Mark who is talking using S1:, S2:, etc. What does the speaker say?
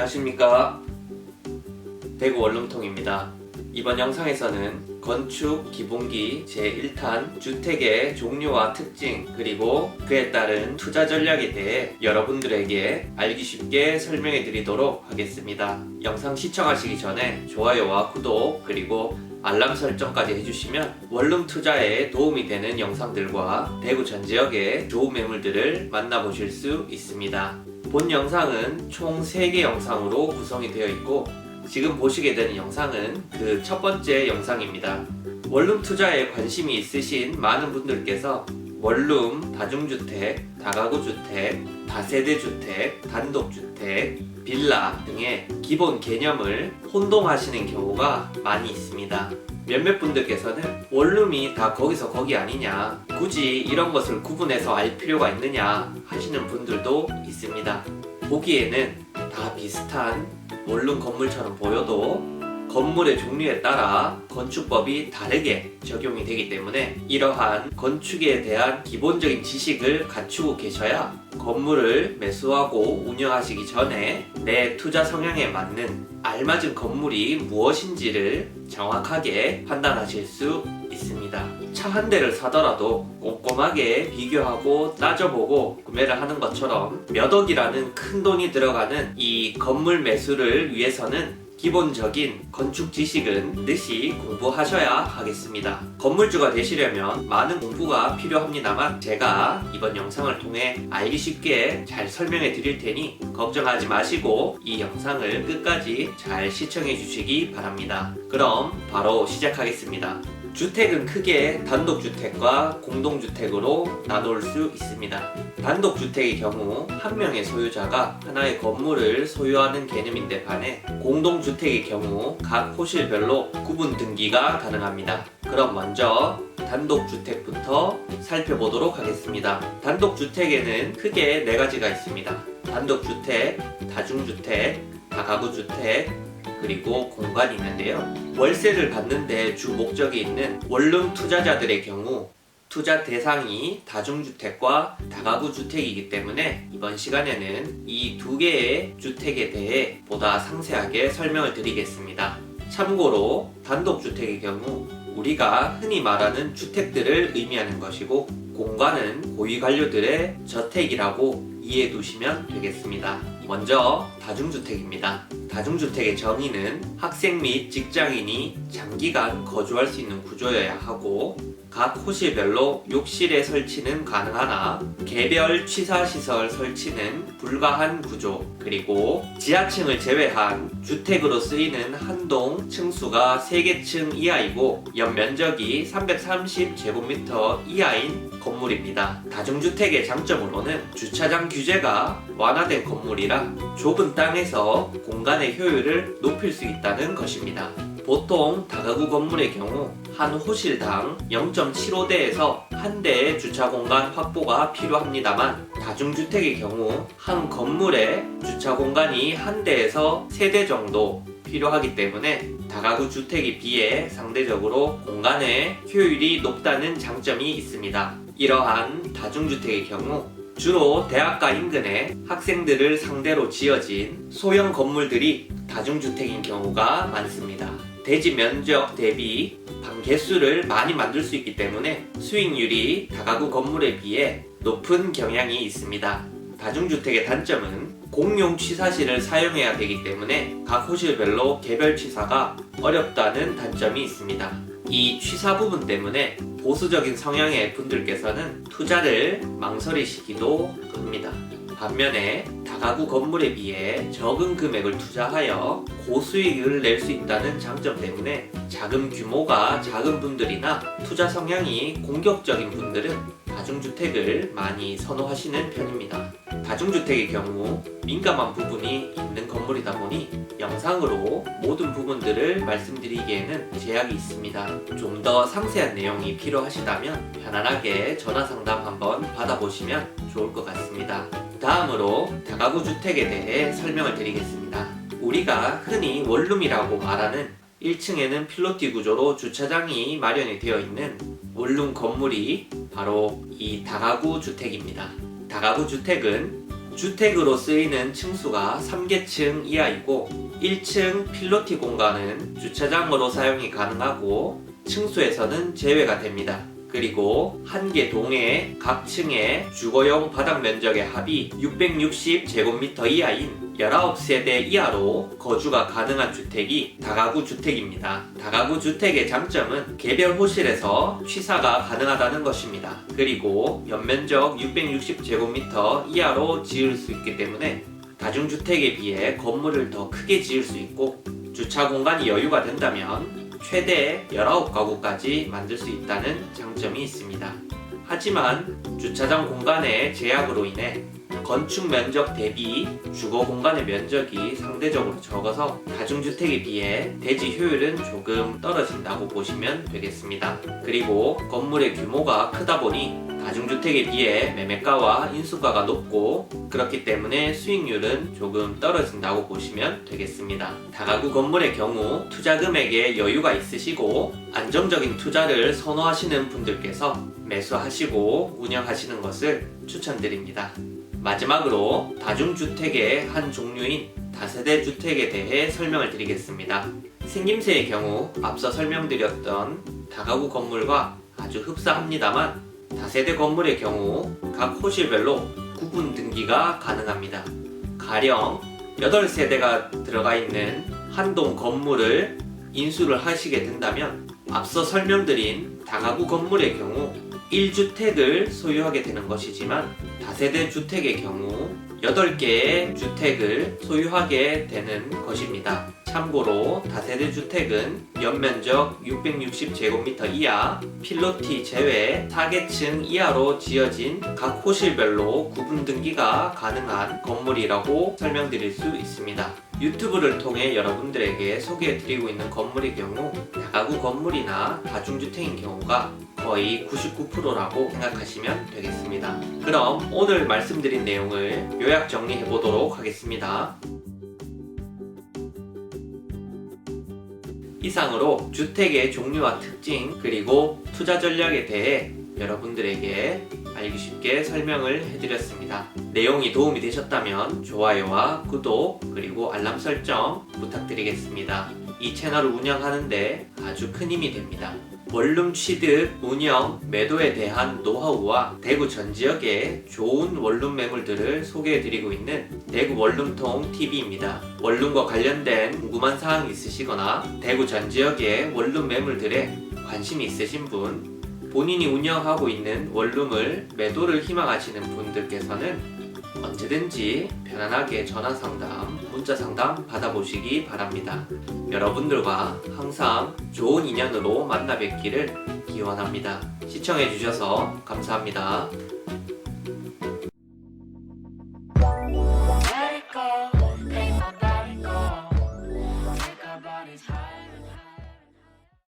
S1: 안녕하십니까? 대구 원룸통입니다. 이번 영상에서는 건축 기본기 제1탄 주택의 종류와 특징 그리고 그에 따른 투자 전략에 대해 여러분들에게 알기 쉽게 설명해 드리도록 하겠습니다. 영상 시청하시기 전에 좋아요와 구독 그리고 알람 설정까지 해주시면 원룸 투자에 도움이 되는 영상들과 대구 전 지역의 좋은 매물들을 만나보실 수 있습니다. 본 영상은 총 3개 영상으로 구성이 되어 있고 지금 보시게 되는 영상은 그 첫 번째 영상입니다. 원룸 투자에 관심이 있으신 많은 분들께서 원룸, 다중주택, 다가구주택, 다세대주택, 단독주택, 빌라 등의 기본 개념을 혼동하시는 경우가 많이 있습니다. 몇몇 분들께서는 원룸이 다 거기서 거기 아니냐, 굳이 이런 것을 구분해서 알 필요가 있느냐 하시는 분들도 있습니다. 보기에는 다 비슷한 원룸 건물처럼 보여도 건물의 종류에 따라 건축법이 다르게 적용이 되기 때문에 이러한 건축에 대한 기본적인 지식을 갖추고 계셔야 건물을 매수하고 운영하시기 전에 내 투자 성향에 맞는 알맞은 건물이 무엇인지를 정확하게 판단하실 수 있습니다. 차 한 대를 사더라도 꼼꼼하게 비교하고 따져보고 구매를 하는 것처럼 몇 억이라는 큰 돈이 들어가는 이 건물 매수를 위해서는 기본적인 건축 지식은 반드시 공부하셔야 하겠습니다. 건물주가 되시려면 많은 공부가 필요합니다만 제가 이번 영상을 통해 알기 쉽게 잘 설명해 드릴 테니 걱정하지 마시고 이 영상을 끝까지 잘 시청해 주시기 바랍니다. 그럼 바로 시작하겠습니다. 주택은 크게 단독주택과 공동주택으로 나눌 수 있습니다. 단독주택의 경우 한 명의 소유자가 하나의 건물을 소유하는 개념인데 반해 공동주택의 경우 각 호실별로 구분 등기가 가능합니다. 그럼 먼저 단독주택부터 살펴보도록 하겠습니다. 단독주택에는 크게 네 가지가 있습니다. 단독주택, 다중주택, 다가구주택, 그리고 공간이 있는데요. 월세를 받는데 주 목적이 있는 원룸 투자자들의 경우 투자 대상이 다중주택과 다가구 주택이기 때문에 이번 시간에는 이 두 개의 주택에 대해 보다 상세하게 설명을 드리겠습니다. 참고로 단독주택의 경우 우리가 흔히 말하는 주택들을 의미하는 것이고 공간은 고위관료들의 저택이라고 이해해 두시면 되겠습니다. 먼저 다중주택입니다. 다중주택의 정의는 학생 및 직장인이 장기간 거주할 수 있는 구조여야 하고 각 호실별로 욕실의 설치는 가능하나 개별 취사시설 설치는 불가한 구조 그리고 지하층을 제외한 주택으로 쓰이는 한동 층수가 3개 층 이하이고 연면적이 330제곱미터 이하인 건물입니다. 다중주택의 장점으로는 주차장 규제가 완화된 건물이라 좁은 땅에서 공간의 효율을 높일 수 있다는 것입니다. 보통 다가구 건물의 경우 한 호실당 0.75대에서 한 대의 주차 공간 확보가 필요합니다만 다중주택의 경우 한 건물에 주차 공간이 한 대에서 세 대 정도 필요하기 때문에 다가구 주택에 비해 상대적으로 공간의 효율이 높다는 장점이 있습니다. 이러한 다중주택의 경우 주로 대학가 인근에 학생들을 상대로 지어진 소형 건물들이 다중주택인 경우가 많습니다. 대지 면적 대비 방 개수를 많이 만들 수 있기 때문에 수익률이 다가구 건물에 비해 높은 경향이 있습니다. 다중주택의 단점은 공용 취사실을 사용해야 되기 때문에 각 호실별로 개별 취사가 어렵다는 단점이 있습니다. 이 취사 부분 때문에 보수적인 성향의 분들께서는 투자를 망설이시기도 합니다. 반면에 다가구 건물에 비해 적은 금액을 투자하여 고수익을 낼 수 있다는 장점 때문에 자금 규모가 작은 분들이나 투자 성향이 공격적인 분들은 다중주택을 많이 선호하시는 편입니다. 다중주택의 경우 민감한 부분이 있는 건물이다 보니 영상으로 모든 부분들을 말씀드리기에는 제약이 있습니다. 좀 더 상세한 내용이 필요하시다면 편안하게 전화 상담 한번 받아보시면 좋을 것 같습니다. 다음으로 다가구 주택에 대해 설명을 드리겠습니다. 우리가 흔히 원룸이라고 말하는 1층에는 필로티 구조로 주차장이 마련이 되어 있는 원룸 건물이 바로 이 다가구 주택입니다. 다가구 주택은 주택으로 쓰이는 층수가 3계층 이하이고 1층 필로티 공간은 주차장으로 사용이 가능하고 층수에서는 제외가 됩니다. 그리고 한 개 동에 각 층의 주거용 바닥 면적의 합이 660제곱미터 이하인 19세대 이하로 거주가 가능한 주택이 다가구 주택입니다. 다가구 주택의 장점은 개별 호실에서 취사가 가능하다는 것입니다. 그리고 연면적 660제곱미터 이하로 지을 수 있기 때문에 다중주택에 비해 건물을 더 크게 지을 수 있고 주차 공간이 여유가 된다면 최대 19가구까지 만들 수 있다는 장점이 있습니다. 하지만 주차장 공간의 제약으로 인해 건축 면적 대비 주거 공간의 면적이 상대적으로 적어서 다중주택에 비해 대지 효율은 조금 떨어진다고 보시면 되겠습니다. 그리고 건물의 규모가 크다 보니 다중주택에 비해 매매가와 인수가가 높고 그렇기 때문에 수익률은 조금 떨어진다고 보시면 되겠습니다. 다가구 건물의 경우 투자 금액에 여유가 있으시고 안정적인 투자를 선호하시는 분들께서 매수하시고 운영하시는 것을 추천드립니다. 마지막으로 다중주택의 한 종류인 다세대 주택에 대해 설명을 드리겠습니다. 생김새의 경우 앞서 설명드렸던 다가구 건물과 아주 흡사합니다만 다세대 건물의 경우 각 호실별로 구분 등기가 가능합니다. 가령 8세대가 들어가 있는 한 동 건물을 인수를 하시게 된다면 앞서 설명드린 다가구 건물의 경우 1주택을 소유하게 되는 것이지만 다세대 주택의 경우 8개의 주택을 소유하게 되는 것입니다. 참고로 다세대 주택은 연면적 660제곱미터 이하, 필로티 제외 4계층 이하로 지어진 각 호실별로 구분 등기가 가능한 건물이라고 설명드릴 수 있습니다. 유튜브를 통해 여러분들에게 소개해드리고 있는 건물의 경우 다가구 건물이나 다중주택인 경우가 거의 99%라고 생각하시면 되겠습니다. 그럼 오늘 말씀드린 내용을 요약 정리해 보도록 하겠습니다. 이상으로 주택의 종류와 특징 그리고 투자 전략에 대해 여러분들에게 알기 쉽게 설명을 해드렸습니다. 내용이 도움이 되셨다면 좋아요와 구독 그리고 알람 설정 부탁드리겠습니다. 이 채널을 운영하는데 아주 큰 힘이 됩니다. 원룸 취득, 운영, 매도에 대한 노하우와 대구 전 지역의 좋은 원룸 매물들을 소개해드리고 있는 대구 원룸통 TV입니다. 원룸과 관련된 궁금한 사항이 있으시거나 대구 전 지역의 원룸 매물들에 관심이 있으신 분, 본인이 운영하고 있는 원룸을 매도를 희망하시는 분들께서는 언제든지 편안하게 전화 상담, 문자 상담 받아보시기 바랍니다. 여러분들과 항상 좋은 인연으로 만나 뵙기를 기원합니다. 시청해주셔서 감사합니다.